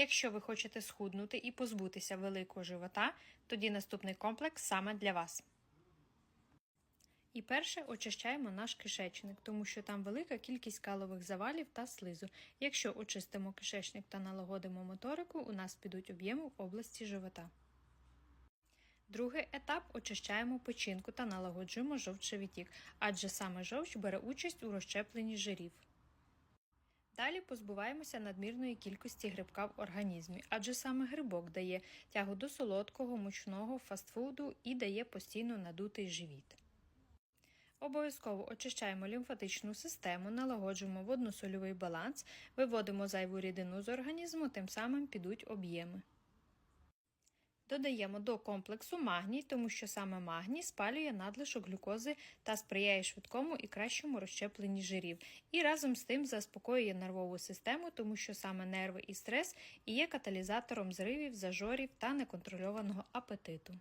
Якщо ви хочете схуднути і позбутися великого живота, тоді наступний комплекс саме для вас. І перше очищаємо наш кишечник, тому що там велика кількість калових завалів та слизу. Якщо очистимо кишечник та налагодимо моторику, у нас підуть об'єми в області живота. Другий етап очищаємо печінку та налагоджуємо жовчовідтік, адже саме жовч бере участь у розщепленні жирів. Далі позбуваємося надмірної кількості грибка в організмі, адже саме грибок дає тягу до солодкого, мучного, фастфуду і дає постійно надутий живіт. Обов'язково очищаємо лімфатичну систему, налагоджуємо водно-сольовий баланс, виводимо зайву рідину з організму, тим самим підуть об'єми. Додаємо до комплексу магній, тому що саме магній спалює надлишок глюкози та сприяє швидкому і кращому розщепленні жирів. І разом з тим заспокоює нервову систему, тому що саме нерви і стрес і є каталізатором зривів, зажорів та неконтрольованого апетиту.